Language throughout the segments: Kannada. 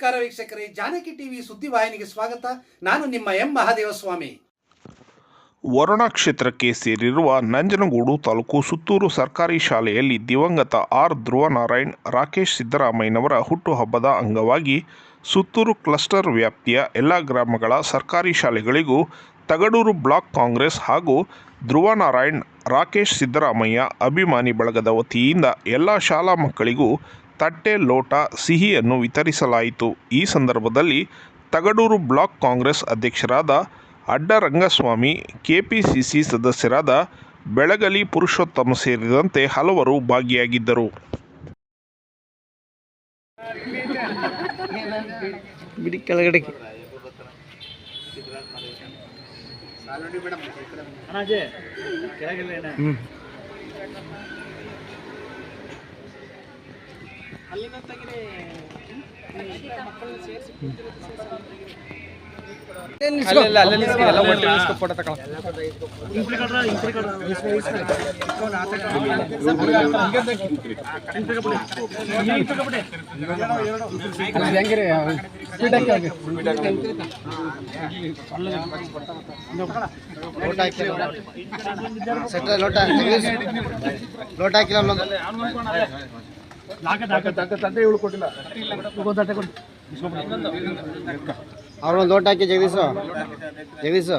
ನಮಸ್ಕಾರ ವೀಕ್ಷಕರೇ, ಜಾನಕಿ ಟಿವಿ ಸುದ್ದಿವಾಹಿನಿಗೆ ಸ್ವಾಗತ. ನಾನು ನಿಮ್ಮ ಎಂ. ಮಹಾದೇವಸ್ವಾಮಿ. ವರುಣ ಕ್ಷೇತ್ರಕ್ಕೆ ಸೇರಿರುವ ನಂಜನಗೂಡು ತಾಲೂಕು ಸುತ್ತೂರು ಸರ್ಕಾರಿ ಶಾಲೆಯಲ್ಲಿ ದಿವಂಗತ ಆರ್. ಧ್ರುವನಾರಾಯಣ್, ರಾಕೇಶ್ ಸಿದ್ದರಾಮಯ್ಯನವರ ಹುಟ್ಟುಹಬ್ಬದ ಅಂಗವಾಗಿ ಸುತ್ತೂರು ಕ್ಲಸ್ಟರ್ ವ್ಯಾಪ್ತಿಯ ಎಲ್ಲ ಗ್ರಾಮಗಳ ಸರ್ಕಾರಿ ಶಾಲೆಗಳಿಗೂ ತಗಡೂರು ಬ್ಲಾಕ್ ಕಾಂಗ್ರೆಸ್ ಹಾಗೂ ಧ್ರುವನಾರಾಯಣ್, ರಾಕೇಶ್ ಸಿದ್ದರಾಮಯ್ಯ ಅಭಿಮಾನಿ ಬಳಗದ ವತಿಯಿಂದ ಎಲ್ಲ ಶಾಲಾ ಮಕ್ಕಳಿಗೂ ತಟ್ಟೆ ಲೋಟ ಸಿಹಿಯನ್ನು ವಿತರಿಸಲಾಯಿತು. ಈ ಸಂದರ್ಭದಲ್ಲಿ ತಗಡೂರು ಬ್ಲಾಕ್ ಕಾಂಗ್ರೆಸ್ ಅಧ್ಯಕ್ಷರಾದ ಅಡ್ಡರಂಗಸ್ವಾಮಿ ಕೆಪಿಸಿಸಿ ಸದಸ್ಯರಾದ ಬೆಳಗಲಿ ಪುರುಷೋತ್ತಮ ಸೇರಿದಂತೆ ಹಲವರು ಭಾಗಿಯಾಗಿದ್ದರು. ಬಿಡಿ ಲೋಟ ಸೆಟ್ರ ಲೋಟ ಜಗದೀಶ್ ಅನ್ನೋದು ಅವ್ರೊಂದು ಲೋಟ ಹಾಕಿ ಜಗದೀಶು ಜಗದೀಶು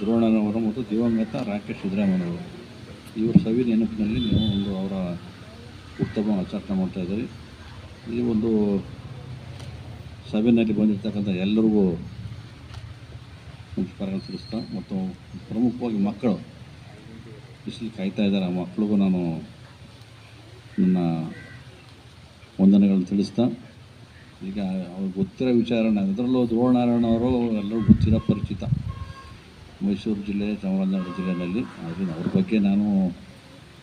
ದ್ರೋಣನವರು ಮತ್ತು ದಿವಂಗತ ರಾಕೇಶ್ ಸಿದ್ದರಾಮಯ್ಯನವರು. ಇವರ ಸವಿ ನೆನಪಿನಲ್ಲಿ ನೀವು ಒಂದು ಅವರ ಉತ್ತಮ ಆಚರಣೆ ಮಾಡ್ತಾ ಇದ್ದೀರಿ. ಈ ಒಂದು ಸಭೆಯಲ್ಲಿ ಬಂದಿರತಕ್ಕಂಥ ಎಲ್ಲರಿಗೂ ನಮಸ್ಕಾರಗಳು ತಿಳಿಸ್ತಾ ಮತ್ತು ಪ್ರಮುಖವಾಗಿ ಮಕ್ಕಳು ಬಿಸಿಲು ಕಾಯ್ತಾ ಇದ್ದಾರೆ. ಆ ಮಕ್ಕಳಿಗೂ ನಾನು ನನ್ನ ವಂದನೆಗಳನ್ನು ತಿಳಿಸ್ತಾ ಈಗ ಅವ್ರಿಗೆ ಗೊತ್ತಿರೋ ವಿಚಾರಣೆ ಅದರಲ್ಲೂ ಧ್ರುವನಾರಾಯಣ ಅವರು ಎಲ್ಲರೂ ಗೊತ್ತಿರೋ ಪರಿಚಿತ. ಮೈಸೂರು ಜಿಲ್ಲೆ, ಚಾಮರಾಜನಗರ ಜಿಲ್ಲೆಯಲ್ಲಿ. ಅದರಿಂದ ಅವ್ರ ಬಗ್ಗೆ ನಾನು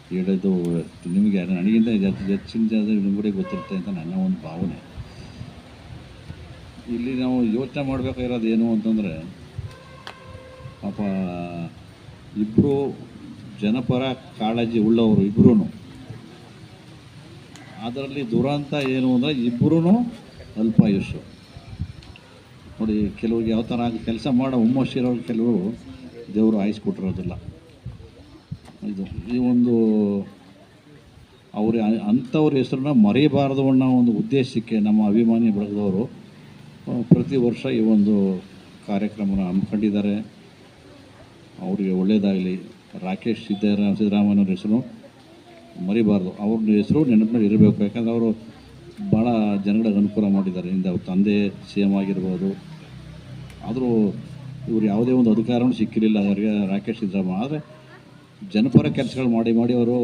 ಹೇಳೋದು ನಿಮಗೆ ನನಗಿಂತ ಹೆಚ್ಚು ಹೆಚ್ಚಿನ ಜನ ನಿಮಗೆ ಗೊತ್ತಿರುತ್ತೆ ಅಂತ ನನ್ನ ಒಂದು ಭಾವನೆ. ಇಲ್ಲಿ ನಾವು ಯೋಚನೆ ಮಾಡಬೇಕಾಗಿರೋದು ಏನು ಅಂತಂದರೆ, ಪಾಪ ಇಬ್ಬರು ಜನಪರ ಕಾಳಜಿ ಉಳ್ಳವರು ಇಬ್ಬರೂ ಅದರಲ್ಲಿ ದುರಂತ ಏನು ಅಂದರೆ ಇಬ್ಬರೂ ಅಲ್ಪಾಯುಷು ನೋಡಿ ಕೆಲವ್ರಿಗೆ ಯಾವ ಥರ ಕೆಲಸ ಮಾಡೋ ಹುಮ್ಮಸ್ಸಿರೋರು ಕೆಲವರು ದೇವರು ಆಯಿಸ್ಕೊಟ್ಟಿರೋದಿಲ್ಲ ಇದು, ಈ ಒಂದು ಅವ್ರ ಅಂಥವ್ರ ಹೆಸರನ್ನ ಮರೆಯಬಾರದು ಅನ್ನೋ ಒಂದು ಉದ್ದೇಶಕ್ಕೆ ನಮ್ಮ ಅಭಿಮಾನಿ ಬಳಗದವರು ಪ್ರತಿ ವರ್ಷ ಈ ಒಂದು ಕಾರ್ಯಕ್ರಮನ ಹಮ್ಮಿಕೊಂಡಿದ್ದಾರೆ. ಅವರಿಗೆ ಒಳ್ಳೆಯದಾಗಲಿ ರಾಕೇಶ್ ಸಿದ್ದರಾಮ, ಸಿದ್ದರಾಮಯ್ಯವ್ರ ಹೆಸರು ಮರಿಬಾರ್ದು. ಅವ್ರ ಹೆಸರು ನೆನಪಿನಲ್ಲಿ ಇರಬೇಕು. ಯಾಕಂದ್ರೆ ಅವರು ಭಾಳ ಜನಗಳಿಗೆ ಅನುಕೂಲ ಮಾಡಿದ್ದಾರೆ. ಹಿಂದೆ ಅವ್ರ ತಂದೆ ಸಿ ಎಂ ಆಗಿರ್ಬೋದು ಆದರೂ ಇವ್ರು ಯಾವುದೇ ಒಂದು ಅಧಿಕಾರವೂ ಸಿಕ್ಕಿರಲಿಲ್ಲ ಅವರಿಗೆ ರಾಕೇಶ್ ಸಿದ್ದರಾಮಯ್ಯ. ಆದರೆ ಜನಪರ ಕೆಲಸಗಳು ಮಾಡಿ ಮಾಡಿ ಅವರು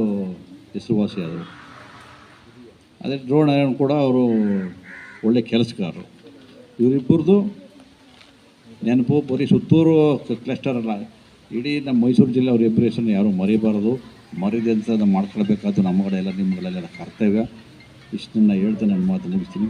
ಹೆಸರುವಾಸಿಯಾದರು ಅದೇ ದ್ರೋಣಾರಾಯಣ್ ಕೂಡ ಅವರು ಒಳ್ಳೆ ಕೆಲಸಗಾರರು. ಇವರಿಬ್ಬರದು ನೆನಪು, ಬರೀ ಸುತ್ತೂರು ಕ್ಲಸ್ಟರ್ ಅಲ್ಲ, ಇಡೀ ನಮ್ಮ ಮೈಸೂರು ಜಿಲ್ಲೆ ಅವ್ರ ಇಬ್ಬರು ಹೆಸರನ್ನು ಯಾರೂ ಮರಿಬಾರದು. ಮರಿದೆ ಅಂತ ನಾವು ಮಾಡ್ಕೊಳ್ಬೇಕಾದ್ದು ನಮ್ಮ ಕಡೆ ಎಲ್ಲ ನಿಮ್ಮ ಕಡೆಯೆಲ್ಲ ಕರ್ತವ್ಯ ಇಷ್ಟನ್ನು ಹೇಳ್ತಾ ನನ್ನ ಮಾತು ಮುಗಿಸ್ತೀನಿ.